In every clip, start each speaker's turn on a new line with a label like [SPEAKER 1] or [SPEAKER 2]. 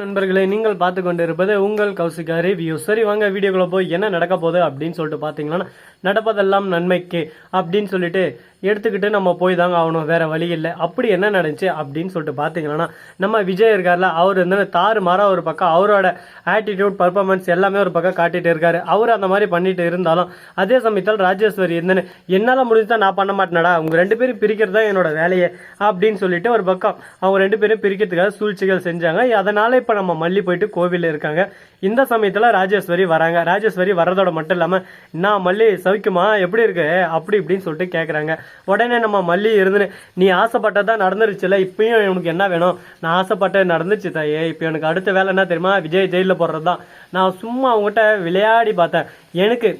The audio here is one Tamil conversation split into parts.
[SPEAKER 1] நண்பர்களே நீங்கள் பார்த்து கொண்டிருப்பது உங்கள் கௌசிகா ரிவ்யூ சரி வாங்க வீடியோக்குள்ள போய் என்ன நடக்க போகுது அப்படின்னு சொல்லிட்டு பார்த்தீங்கன்னா நடப்பதெல்லாம் நன்மைக்கு அப்படின்னு சொல்லிட்டு எடுத்துக்கிட்டு நம்ம போய் தாங்க ஆகணும். வேற வழி இல்லை. அப்படி என்ன நடந்துச்சு அப்படின்னு சொல்லிட்டு பார்த்தீங்கன்னா நம்ம விஜய் இருக்கார்ல அவர் வந்து தாறு மாறா ஒரு பக்கம் அவரோட ஆட்டிடியூட் பர்ஃபார்மன்ஸ் எல்லாமே ஒரு பக்கம் காட்டிட்டு இருக்காரு. அவர் அந்த மாதிரி பண்ணிட்டு இருந்தாலும் அதே சமயத்தில் ராஜேஸ்வரி இருந்துன்னு என்னால் முடிஞ்சா நான் பண்ண மாட்டேனடா. அவங்க ரெண்டு பேரும் பிரிக்கிறது தான் என்னோட வேலையை. அப்படின்னு சொல்லிட்டு ஒரு பக்கம் அவங்க ரெண்டு பேரும் பிரிக்கிறதுக்காக சூழ்ச்சிகள் செஞ்சாங்க. அதனால இப்போ நம்ம மல்லி போயிட்டு கோவிலில் இருக்காங்க. இந்த சமயத்தில் ராஜேஸ்வரி வராங்க. ராஜேஸ்வரி வர்றதோட மட்டும் இல்லாமல் நான் மல்லி சவிக்குமா? எப்படி இருக்கு? அப்படி இப்படின்னு சொல்லிட்டு கேட்குறாங்க உடனே நம்ம மல்லி இருந்துன்னு நீ ஆசைப்பட்டதா நடந்துருச்சுல இப்பயும் உனக்கு என்ன வேணும்? நான் ஆசைப்பட்டது நடந்துச்சு தாயே. இப்போ எனக்கு அடுத்த வேலை என்ன தெரியுமா? விஜய் ஜெயிலில் போடுறது தான் நான் சும்மா அவங்ககிட்ட விளையாடி பார்த்தேன். எனக்கு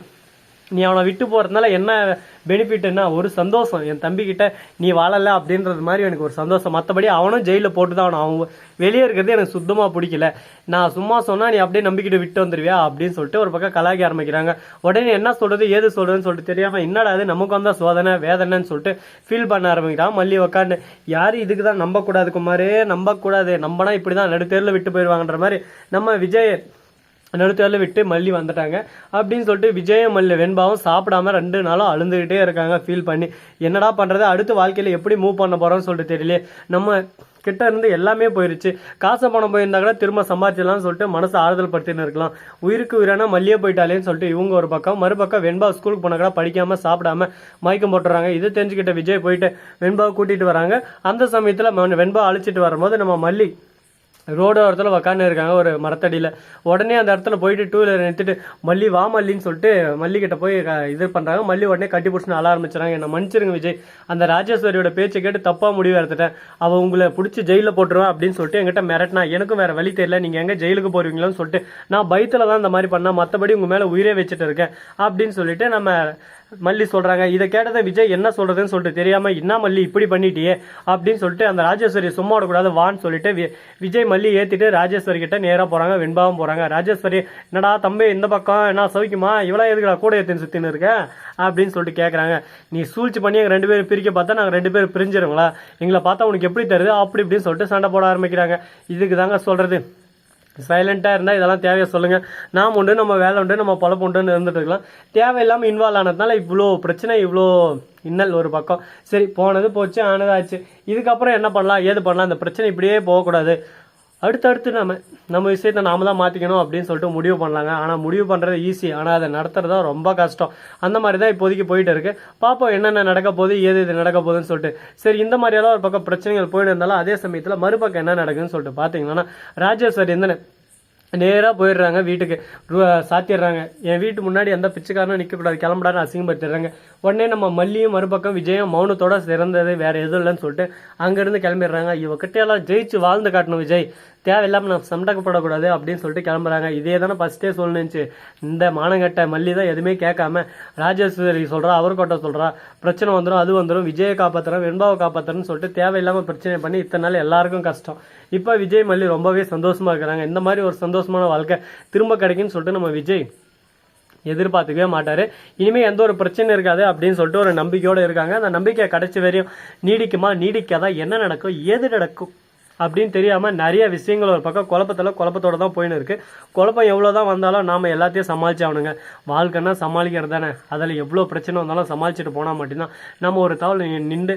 [SPEAKER 1] நீ அவனை விட்டு போகிறதுனால என்ன பெனிஃபிட்னா ஒரு சந்தோஷம். என் தம்பிக்கிட்ட நீ வாழலை அப்படின்றது மாதிரி எனக்கு ஒரு சந்தோஷம். மற்றபடி அவனும் ஜெயிலில் போட்டு தான் அவன் அவன் வெளியே இருக்கிறது எனக்கு சுத்தமாக பிடிக்கல. நான் சும்மா சொன்னால் நீ அப்படியே நம்பிக்கிட்டு விட்டு வந்துருவியா? அப்படின்னு சொல்லிட்டு ஒரு பக்கம் கலாய்க்க ஆரம்பிக்கிறாங்க. உடனே என்ன சொல்கிறது ஏது சொல்கிறதுன்னு சொல்லிட்டு தெரியாமல் என்னடா அது நமக்கு வந்தால் சோதனை வேதனைன்னு சொல்லிட்டு ஃபீல் பண்ண ஆரம்பிக்கிறான். மல்லி உக்காந்து யார் இதுக்கு தான் நம்பக்கூடாது குமாரே? நம்பக்கூடாது. நம்பனா இப்படி தான் நடுத்தேரில் விட்டு போயிடுவாங்கன்ற மாதிரி நம்ம விஜய் நடுத்தரில் விட்டு மல்லி வந்துட்டாங்க. அப்படின்னு சொல்லிட்டு விஜயம் மல்லி வெண்பாவும் சாப்பிடாம ரெண்டு நாளும் அழுந்துகிட்டே இருக்காங்க. ஃபீல் பண்ணி என்னடா பண்ணுறது அடுத்த வாழ்க்கையில் எப்படி மூவ் பண்ண போகிறோம்னு சொல்லிட்டு தெரியல நம்ம கிட்ட இருந்து எல்லாமே போயிருச்சு. காசு பணம் போயிருந்தா கூட திரும்ப சம்பாதிச்சிடலாம்னு சொல்லிட்டு மனசு ஆறுதல் படுத்தின்னு இருக்கலாம். உயிருக்கு உயிரான மல்லியே போயிட்டாலேன்னு சொல்லிட்டு இவங்க ஒரு பக்கம் மறுபக்கம் வெண்பா ஸ்கூலுக்கு போன கூட படிக்காம சாப்பிடாம மயக்கம் போட்டுறாங்க. இது தெரிஞ்சுக்கிட்ட விஜய் போயிட்டு வெண்பாவை கூட்டிட்டு வராங்க. அந்த சமயத்தில் ம- வெண்பா அழைச்சிட்டு வரும்போது நம்ம மல்லி ரோடோரத்தில் உக்காந்து இருக்காங்க ஒரு மரத்தடியில். உடனே அந்த இடத்துல போயிட்டு டூ வீலர் நிறுத்திட்டு மல்லி வா மல்லின்னு சொல்லிட்டு மல்லிக்கிட்ட போய் இது பண்ணுறாங்க மல்லி உடனே கட்டி பிடிச்சின்னு அழ ஆரம்பிச்சுறாங்க. என்னை மன்னிச்சிருங்க விஜய் அந்த ராஜேஸ்வரியோட பேச்சை கேட்டு தப்பாக முடிவு எடுத்துட்டேன். அவள் உங்களை பிடிச்சி ஜெயிலில் போட்டுருவேன் அப்படின்னு சொல்லிட்டு என்கிட்ட மிரட்டினா எனக்கும் வேறு வழி தெரியல. நீங்கள் எங்கே ஜெயிலுக்கு போகிறீங்களோன்னு சொல்லிட்டு நான் பயத்தில் தான் இந்த மாதிரி பண்ணேன். மற்றபடி உங்கள் மேலே உயிரே வச்சுட்டு இருக்கேன். அப்படின்னு சொல்லிட்டு நம்ம மல்லி சொல்றாங்க. இதை கேட்டதை விஜய் என்ன சொல்றதுன்னு சொல்லிட்டு தெரியாம என்ன மல்லி இப்படி பண்ணிட்டியே? அப்படின்னு சொல்லிட்டு அந்த ராஜேஸ்வரி சும்மா விடக்கூடாது வான்னு சொல்லிட்டு விஜய் மல்லி ஏத்திட்டு ராஜேஸ்வரி கிட்ட நேரா போறாங்க வெண்பாவும் போறாங்க. ராஜேஸ்வரி என்னடா தம்பி இந்த பக்கம் என்ன சவிக்குமா? இவ்வளோ எதுக்குடா கூட ஏத்தின்னு சுத்தின்னு இருக்க? அப்படின்னு சொல்லிட்டு கேக்குறாங்க. நீ சூழ்ச்சி பண்ணி எங்க ரெண்டு பேரும் பிரிக்க பார்த்தா நாங்க ரெண்டு பேரும் பிரிஞ்சிருங்களா எங்களை பார்த்தா உனக்கு எப்படி தருது அப்படி இப்படின்னு சொல்லிட்டு சண்டை போட ஆரம்பிக்கிறாங்க. இதுக்கு தாங்க சொல்றது. சைலண்ட்டாக இருந்தால் இதெல்லாம் தேவையை சொல்லுங்கள் நாம் உண்டு நம்ம வேலை உண்டு நம்ம பொழப்பு உண்டுன்னு இருந்துட்டு இருக்கலாம். தேவையில்லாமல் இன்வால்வ் ஆனதுனால இவ்வளோ பிரச்சனை இவ்வளோ இன்னல் ஒரு பக்கம். சரி போனது போச்சு ஆனதாச்சு. இதுக்கப்புறம் என்ன பண்ணலாம் ஏது பண்ணலாம்? இந்த பிரச்சனை இப்படியே போகக்கூடாது. அடுத்தடுத்து நம்ம நம்ம விஷயத்த நாம தான் மாற்றிக்கணும் அப்படின்னு சொல்லிட்டு முடிவு பண்ணலாங்க. ஆனால் முடிவு பண்ணுறது ஈஸி ஆனால் அதை நடத்துறது தான் ரொம்ப கஷ்டம். அந்த மாதிரி தான் இப்போதைக்கு போயிட்டு இருக்கு. பார்ப்போம் என்னென்ன நடக்க போகுது ஏது இது நடக்க போகுதுன்னு சொல்லிட்டு. சரி இந்த மாதிரியெல்லாம் ஒரு பக்கம் பிரச்சனைகள் போயிட்டு இருந்தாலும் அதே சமயத்தில் மறுபக்கம் என்ன நடக்குதுன்னு சொல்லிட்டு பார்த்தீங்கன்னா ராஜேஸ்வரி இந்த நேராக போயிடுறாங்க வீட்டுக்கு. சாத்திடுறாங்க. என் வீட்டு முன்னாடி எந்த பிச்சைக்காரனும் நிற்கக்கூடாது கிளம்புடான்னு அசிங்கப்படுத்திடுறாங்க. உடனே நம்ம மல்லியும் மறுபக்கம் விஜயம் மௌனத்தோட சிறந்தது வேற எதுவும் இல்லைன்னு சொல்லிட்டு அங்கேருந்து கிளம்பிடுறாங்க. இவகிட்டையெல்லாம் ஜெயிச்சு வாழ்ந்து காட்டணும் விஜய். தேவையில்லாமல் நான் சண்டக்கப்படக்கூடாது அப்படின்னு சொல்லிட்டு கிளம்புறாங்க. இதே தானே ஃபஸ்ட்டே சொல்லணுச்சு இந்த மானங்கட்ட மல்லி தான் எதுவுமே கேட்காம ராஜேஸ்வரி சொல்கிறா அவர் கொட்ட சொல்கிறா பிரச்சனை வந்துடும் அது வந்துடும் விஜயை காப்பாற்றுறோம் வெண்பாவை காப்பாற்றுறோன்னு சொல்லிட்டு தேவையில்லாமல் பிரச்சனை பண்ணி இத்தனை நாள் எல்லாருக்கும் கஷ்டம். இப்போ விஜய் மல்லி ரொம்பவே சந்தோஷமாக இருக்கிறாங்க. இந்த மாதிரி ஒரு சந்தோஷமான வாழ்க்கை திரும்ப கிடைக்குன்னு சொல்லிட்டு நம்ம விஜய் எதிர்பார்த்துக்கவே மாட்டார். இனிமேல் எந்த ஒரு பிரச்சனை இருக்காது அப்படின்னு சொல்லிட்டு ஒரு நம்பிக்கையோடு இருக்காங்க. அந்த நம்பிக்கை கிடைச்ச வரையும் நீடிக்குமா நீடிக்காதா என்ன நடக்கும் ஏது நடக்கும்? அப்படின்னு தெரியாமல் நிறைய விஷயங்கள் ஒரு பக்கம் குழப்பத்தில் குழப்பத்தோட தான் போயின்னு இருக்குது குழப்பம் எவ்வளோ தான் வந்தாலும் நாம் எல்லாத்தையும் சமாளிச்சாகணுங்க வாழ்க்கைன்னா சமாளிக்கிறது தானே. அதில் எவ்வளோ பிரச்சனை வந்தாலும் சமாளிச்சுட்டு போனால் மட்டும்தான் நம்ம ஒரு தவளை நின்று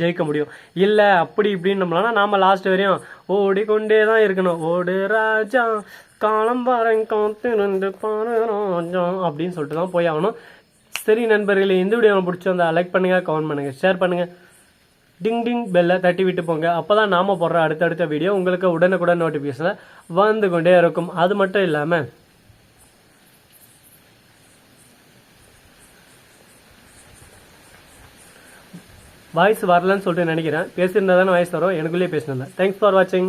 [SPEAKER 1] ஜெயிக்க முடியும். இல்லை அப்படி இப்படின்னு நம்மளானா நாம் லாஸ்ட் வரையும் ஓடிக்கொண்டே தான் இருக்கணும். ஓடு ராஜா காலம் பாருங்க காத்திருந்து பாரு ராஜா அப்படின்னு சொல்லிட்டு தான் போய் ஆகணும். சரி நண்பர்களே இந்த வீடியோ பிடிச்சிருந்தா லைக் பண்ணுங்கள் கமெண்ட் பண்ணுங்க ஷேர் பண்ணுங்கள் டிங் டிங் பெல்லை தட்டி விட்டு போங்க. அப்போ தான் நாம போடுற அடுத்தடுத்த வீடியோ உங்களுக்கு உடனுக்குடன் நோட்டிஃபிகேஷன் வந்து கொண்டே இருக்கும். அது மட்டும் இல்லாமல் வாய்ஸ் வரலன்னு சொல்லிட்டு நினைக்கிறேன். பேசியிருந்தா தானே வாய்ஸ் வரும். எனக்குள்ளேயே பேசினேன். தேங்க்ஸ் ஃபார் வாட்சிங்